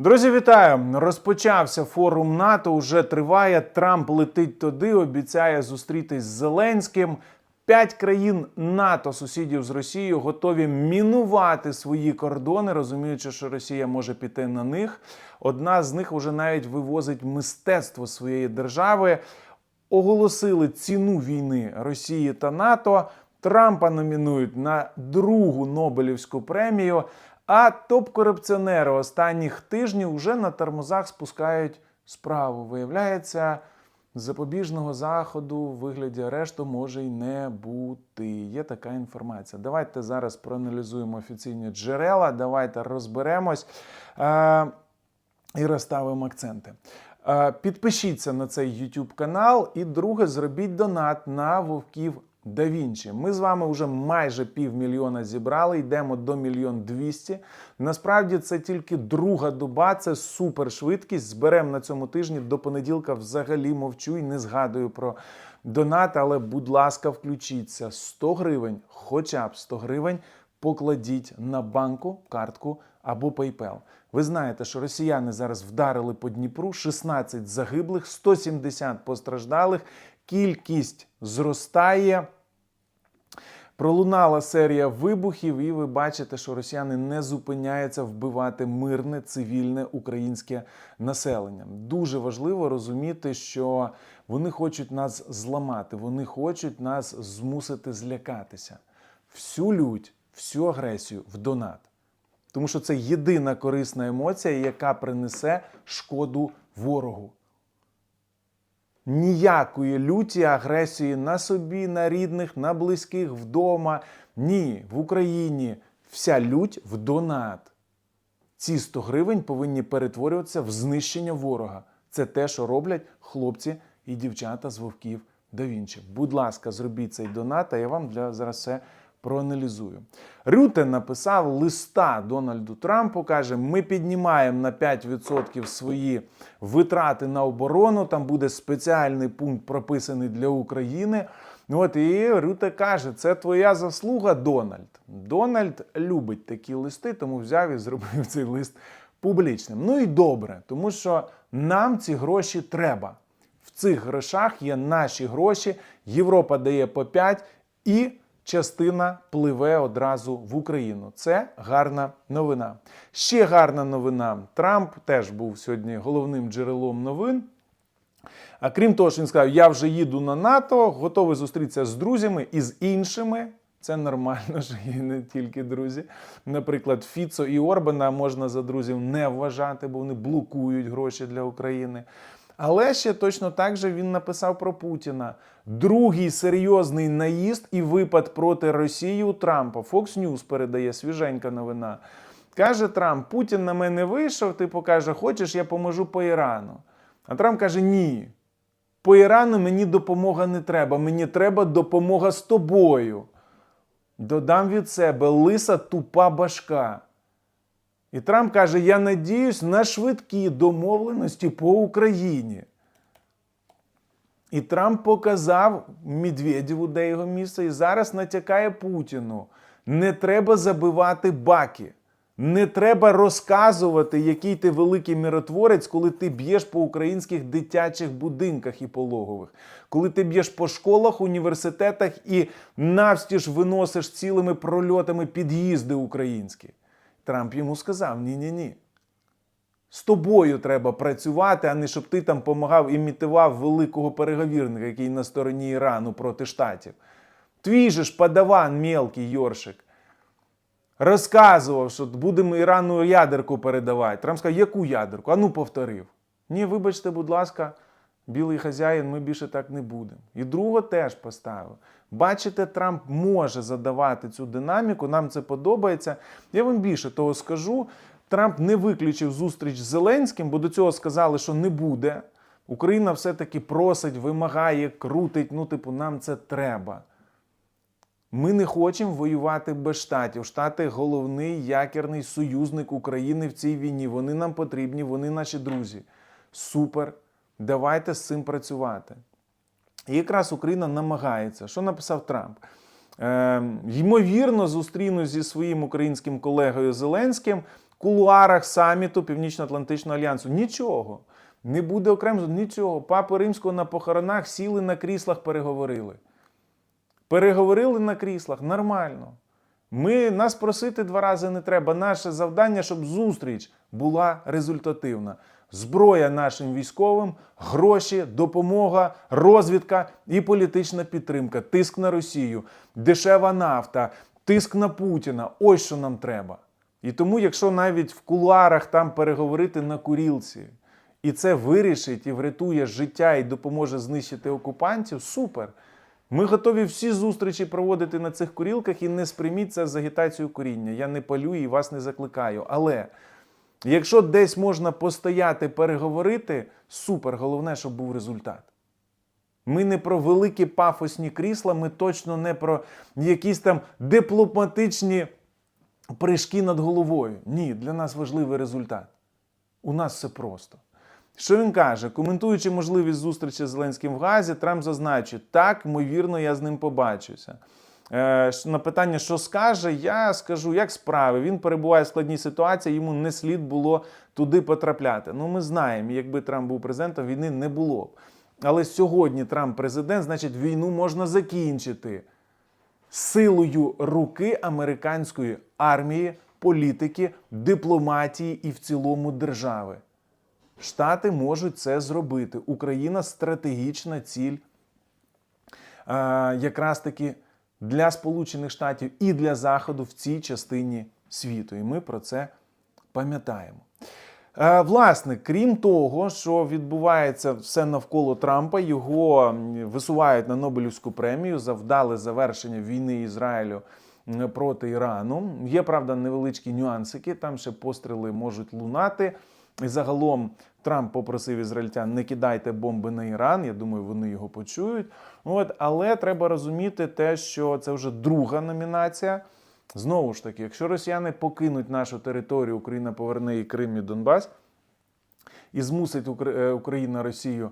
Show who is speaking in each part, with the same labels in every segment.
Speaker 1: Друзі, вітаю! Розпочався форум НАТО. Уже триває. Трамп летить туди, обіцяє зустрітись з Зеленським. П'ять країн НАТО, сусідів з Росією, готові мінувати свої кордони, розуміючи, що Росія може піти на них. Одна з них вже навіть вивозить мистецтво своєї держави. Оголосили ціну війни Росії та НАТО. Трампа номінують на другу Нобелівську премію. А топ-корупціонери останніх тижнів вже на тормозах спускають справу. Виявляється, запобіжного заходу в вигляді арешту може й не бути. Є така інформація. Давайте зараз проаналізуємо офіційні джерела, давайте розберемось е- і розставимо акценти. Е, Підпишіться на цей YouTube канал і друге, зробіть донат на вовків Вінчі. Ми з вами вже майже півмільйона зібрали, йдемо до мільйон двісті. Насправді це тільки друга доба, це супершвидкість. Зберемо на цьому тижні до понеділка взагалі мовчу і не згадую про донат, але, будь ласка, включіться 100 гривень, хоча б 100 гривень, покладіть на банку, картку або PayPal. Ви знаєте, що росіяни зараз вдарили по Дніпру 16 загиблих, 170 постраждалих. Кількість зростає. Пролунала серія вибухів, і ви бачите, що росіяни не зупиняються вбивати мирне цивільне українське населення. Дуже важливо розуміти, що вони хочуть нас зламати, вони хочуть нас змусити злякатися. Всю лють, всю агресію в донат. Тому що це єдина корисна емоція, яка принесе шкоду ворогу. Ніякої люті агресії на собі, на рідних, на близьких, вдома. Ні, в Україні вся лють в донат. Ці 100 гривень повинні перетворюватися в знищення ворога. Це те, що роблять хлопці і дівчата з вовків да Вінчі. Будь ласка, зробіть цей донат, а я вам для зараз все проаналізую. Рюте написав листа Дональду Трампу. каже: ми піднімаємо на 5% свої витрати на оборону. Там буде спеціальний пункт прописаний для України. Ну От і Рюте каже, це твоя заслуга, Дональд. Дональд любить такі листи, тому взяв і зробив цей лист публічним. Ну і добре, тому що нам ці гроші треба. В цих грошах є наші гроші. Європа дає по 5 і частина пливе одразу в Україну. Це гарна новина. Ще гарна новина. Трамп теж був сьогодні головним джерелом новин. А крім того, що він сказав, я вже їду на НАТО, готовий зустрітися з друзями і з іншими. Це нормально, що є не тільки друзі. Наприклад, Фіцо і Орбана можна за друзів не вважати, бо вони блокують гроші для України. Але ще точно так же він написав про Путіна. Другий серйозний наїзд і випад проти Росії у Трампа. Fox News передає свіженька новина. Каже Трамп: Путін на мене вийшов, типу каже, хочеш, я поможу по Ірану. А Трамп каже: Ні. По Ірану мені допомога не треба, мені треба допомога з тобою. Додам від себе лиса тупа башка. І Трамп каже: Я надіюсь на швидкі домовленості по Україні. І Трамп показав Медведєву, де його місце, і зараз натякає Путіну. Не треба забивати баки. Не треба розказувати, який ти великий миротворець, коли ти б'єш по українських дитячих будинках і пологових, коли ти б'єш по школах, університетах і навстіж виносиш цілими прольотами під'їзди українські. Трамп йому сказав: ні-ні ні. З тобою треба працювати, а не щоб ти там допомагав імітував великого переговірника, який на стороні Ірану проти штатів. Твій же ж подаван, мелкий Йоршик, розказував, що будемо Ірану ядерку передавати. Трамп сказав, яку ядерку? А ну повторив. Ні, вибачте, будь ласка, білий хазяїн, ми більше так не будемо. І другого теж поставив. Бачите, Трамп може задавати цю динаміку, нам це подобається. Я вам більше того скажу. Трамп не виключив зустріч з Зеленським, бо до цього сказали, що не буде. Україна все-таки просить, вимагає, крутить. Ну, типу, нам це треба. Ми не хочемо воювати без штатів. Штати головний якірний союзник України в цій війні. Вони нам потрібні, вони наші друзі. Супер. Давайте з цим працювати. І якраз Україна намагається. Що написав Трамп? Е, ймовірно, зустрінусь зі своїм українським колегою Зеленським, в кулуарах саміту Північно-Атлантичного альянсу. Нічого. Не буде окремо нічого. Папи римського на похоронах сіли на кріслах, переговорили. Переговорили на кріслах нормально. Ми нас просити два рази не треба. Наше завдання, щоб зустріч була результативна. Зброя нашим військовим, гроші, допомога, розвідка і політична підтримка, тиск на Росію, дешева нафта, тиск на Путіна. Ось що нам треба. І тому, якщо навіть в кулуарах там переговорити на курілці, і це вирішить і врятує життя і допоможе знищити окупантів, супер. Ми готові всі зустрічі проводити на цих курілках і не сприйміть це з агітацією куріння. Я не палю і вас не закликаю. Але якщо десь можна постояти, переговорити, супер, головне, щоб був результат. Ми не про великі пафосні крісла, ми точно не про якісь там дипломатичні прыжки над головою. Ні, для нас важливий результат. У нас все просто. Що він каже? Коментуючи можливість зустрічі з Зеленським в Газі, Трамп зазначив, так, ймовірно, я з ним побачуся. Е, на питання, що скаже, я скажу, як справи. Він перебуває в складній ситуації, йому не слід було туди потрапляти. Ну, ми знаємо, якби Трамп був президентом, війни не було б. Але сьогодні Трамп президент, значить, війну можна закінчити силою руки американської армії, політики, дипломатії і в цілому держави. Штати можуть це зробити. Україна стратегічна ціль е, якраз таки для Сполучених Штатів і для Заходу в цій частині світу. І ми про це пам'ятаємо. Е, Власне, крім того, що відбувається все навколо Трампа, його висувають на Нобелівську премію за вдале завершення війни Ізраїлю проти Ірану. Є правда невеличкі нюансики, там ще постріли можуть лунати. І загалом Трамп попросив ізраїльтян не кидайте бомби на Іран. Я думаю, вони його почують. От, але треба розуміти те, що це вже друга номінація. Знову ж таки, якщо росіяни покинуть нашу територію, Україна поверне і Крим і Донбас і змусить е, Україна Росію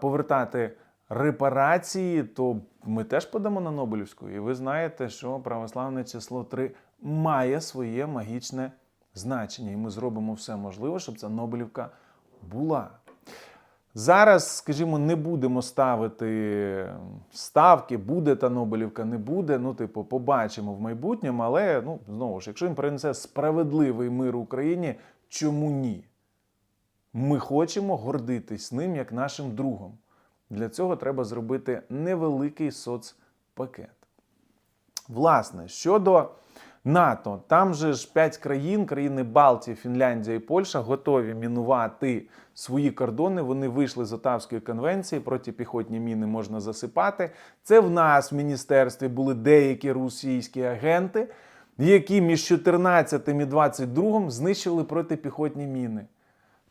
Speaker 1: повертати репарації, то ми теж подамо на Нобелівську. І ви знаєте, що православне число 3 має своє магічне значення. І ми зробимо все можливе, щоб ця Нобелівка була. Зараз, скажімо, не будемо ставити ставки, буде та Нобелівка, не буде. Ну, типу, побачимо в майбутньому, але ну, знову ж, якщо він принесе справедливий мир Україні, чому ні? Ми хочемо гордитись ним як нашим другом. Для цього треба зробити невеликий соцпакет. Власне, щодо НАТО, там же ж 5 країн, країни Балтії, Фінляндія і Польща, готові мінувати свої кордони. Вони вийшли з Отавської конвенції, протипіхотні міни можна засипати. Це в нас в міністерстві були деякі російські агенти, які між 14 і 22 знищили протипіхотні міни.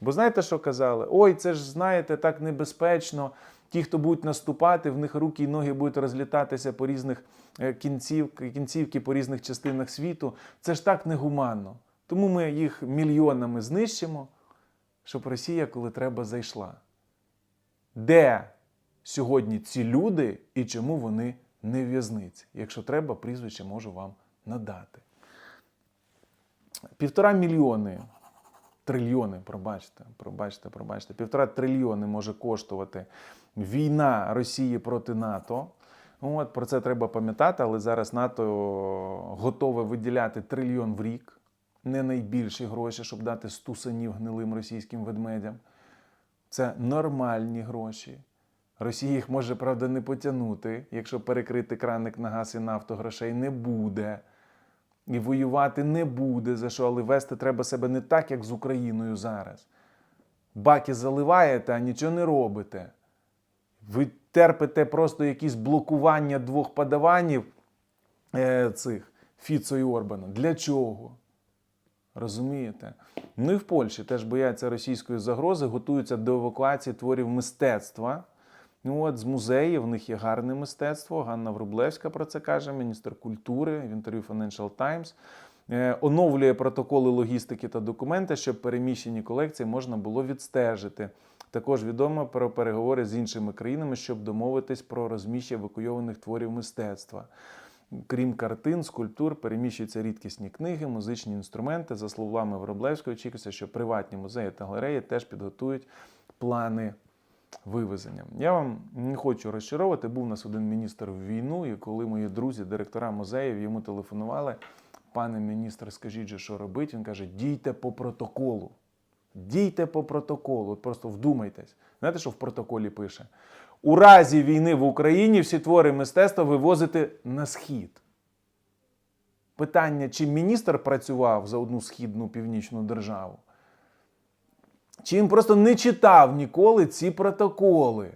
Speaker 1: Бо знаєте, що казали? Ой, це ж знаєте, так небезпечно. Ті, хто будуть наступати, в них руки і ноги будуть розлітатися по різних е, кінців, кінцівки по різних частинах світу. Це ж так негуманно. Тому ми їх мільйонами знищимо, щоб Росія, коли треба, зайшла. Де сьогодні ці люди і чому вони не в'язниці? Якщо треба, прізвище можу вам надати. Півтора мільйони трильйони, пробачте, пробачте, пробачте, півтора трильйони може коштувати війна Росії проти НАТО. От, про це треба пам'ятати, але зараз НАТО готове виділяти трильйон в рік, не найбільші гроші, щоб дати стусанів гнилим російським ведмедям. Це нормальні гроші. Росія їх може, правда, не потягнути. Якщо перекрити краник на газ і нафту, грошей не буде. І воювати не буде за що, але вести треба себе не так, як з Україною зараз. Баки заливаєте, а нічого не робите. Ви терпите просто якісь блокування двох подаванів е, цих Фіцо і Орбана. Для чого? Розумієте? Ну і в Польщі теж бояться російської загрози, готуються до евакуації творів мистецтва. Ну, от з музеїв в них є гарне мистецтво. Ганна Врублевська про це каже, міністр культури в інтерв'ю Financial Times. Е, Оновлює протоколи логістики та документи, щоб переміщені колекції можна було відстежити. Також відомо про переговори з іншими країнами, щоб домовитись про розміщення евакуйованих творів мистецтва. Крім картин, скульптур, переміщуються рідкісні книги, музичні інструменти. За словами Вироблевського, очікується, що приватні музеї та галереї теж підготують плани вивезення. Я вам не хочу розчаровувати. Був у нас один міністр в війну, і коли мої друзі, директора музеїв, йому телефонували. Пане міністр, скажіть же, що робити? Він каже: дійте по протоколу. Дійте по протоколу. От просто вдумайтесь. Знаєте, що в протоколі пише? У разі війни в Україні всі твори мистецтва вивозити на схід. Питання, чи міністр працював за одну східну північну державу, чи він просто не читав ніколи ці протоколи.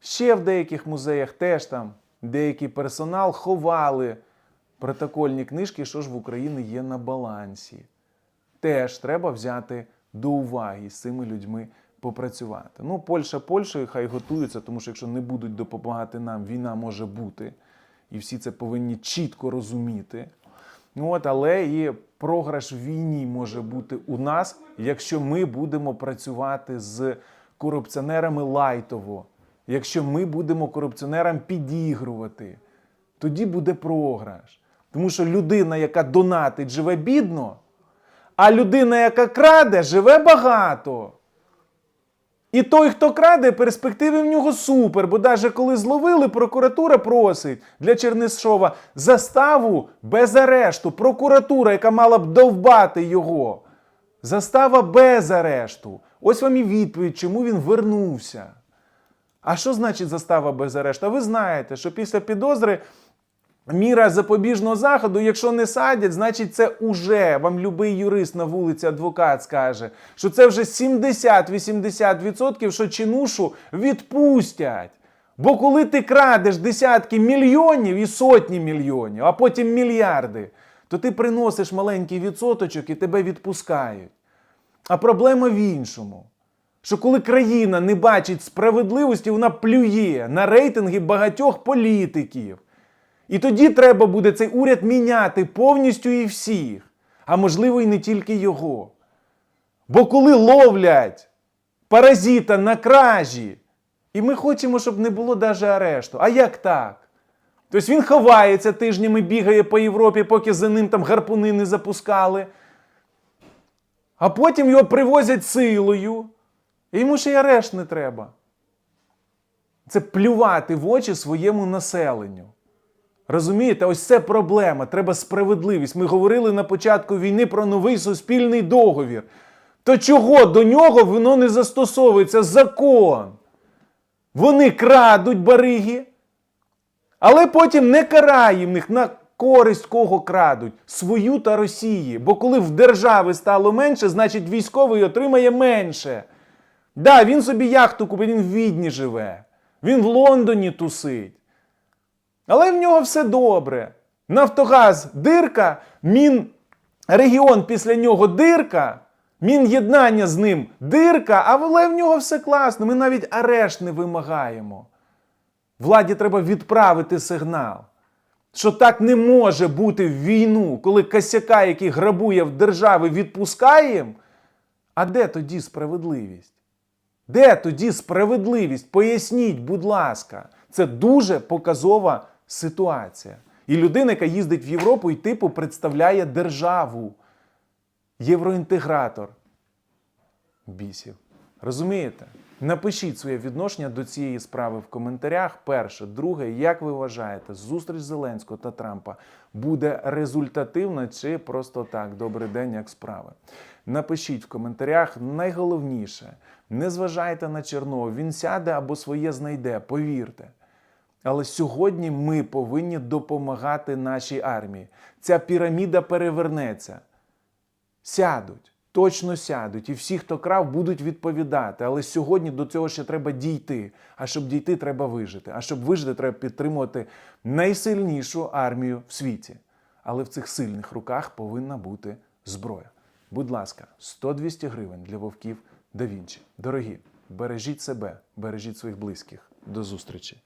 Speaker 1: Ще в деяких музеях теж там деякий персонал ховали протокольні книжки, що ж в Україні є на балансі. Теж треба взяти до уваги з цими людьми попрацювати. Ну, Польща Польщею хай готується, тому що якщо не будуть допомагати нам, війна може бути. І всі це повинні чітко розуміти. Ну, от, але і програш в війні може бути у нас, якщо ми будемо працювати з корупціонерами лайтово, якщо ми будемо корупціонерам підігрувати, тоді буде програш. Тому що людина, яка донатить, живе бідно, а людина, яка краде, живе багато. І той, хто краде, перспективи в нього супер, бо навіть коли зловили, прокуратура просить для Чернишова заставу без арешту. Прокуратура, яка мала б довбати його. Застава без арешту. Ось вам і відповідь, чому він вернувся. А що значить застава без арешту? А ви знаєте, що після підозри міра запобіжного заходу, якщо не садять, значить це уже вам любий юрист на вулиці, адвокат скаже, що це вже 70-80%, що чинушу відпустять. Бо коли ти крадеш десятки мільйонів і сотні мільйонів, а потім мільярди, то ти приносиш маленький відсоточок і тебе відпускають. А проблема в іншому. Що коли країна не бачить справедливості, вона плює на рейтинги багатьох політиків. І тоді треба буде цей уряд міняти повністю і всіх, а можливо, і не тільки його. Бо коли ловлять паразита на кражі, і ми хочемо, щоб не було навіть арешту. А як так? Тобто він ховається тижнями, бігає по Європі, поки за ним там гарпуни не запускали. А потім його привозять силою, і йому ще й арешт не треба. Це плювати в очі своєму населенню. Розумієте, ось це проблема. Треба справедливість. Ми говорили на початку війни про новий суспільний договір. То чого до нього воно не застосовується закон? Вони крадуть бариги, але потім не караємо їх на користь кого крадуть свою та Росії. Бо коли в держави стало менше, значить військовий отримає менше. Да, він собі яхту купить, він в Відні живе, він в Лондоні тусить. Але в нього все добре. Нафтогаз дирка, Мінрегіон після нього дирка, Мін'єднання з ним дирка, але в нього все класно. Ми навіть арешт не вимагаємо. Владі треба відправити сигнал, що так не може бути в війну, коли косяка, який грабує в держави, відпускаємо. А де тоді справедливість? Де тоді справедливість? Поясніть, будь ласка, це дуже показова ситуація. І людина, яка їздить в Європу і типу представляє державу. Євроінтегратор. Бісів. Розумієте? Напишіть своє відношення до цієї справи в коментарях. Перше, друге, як ви вважаєте, зустріч Зеленського та Трампа буде результативна чи просто так? Добрий день, як справи? Напишіть в коментарях найголовніше. Не зважайте на Чернова, він сяде або своє знайде, повірте. Але сьогодні ми повинні допомагати нашій армії. Ця піраміда перевернеться. Сядуть, точно сядуть, і всі, хто крав, будуть відповідати. Але сьогодні до цього ще треба дійти. А щоб дійти, треба вижити. А щоб вижити, треба підтримувати найсильнішу армію в світі. Але в цих сильних руках повинна бути зброя. Будь ласка, 100-200 гривень для вовків да Вінчі. Дорогі, бережіть себе, бережіть своїх близьких. До зустрічі!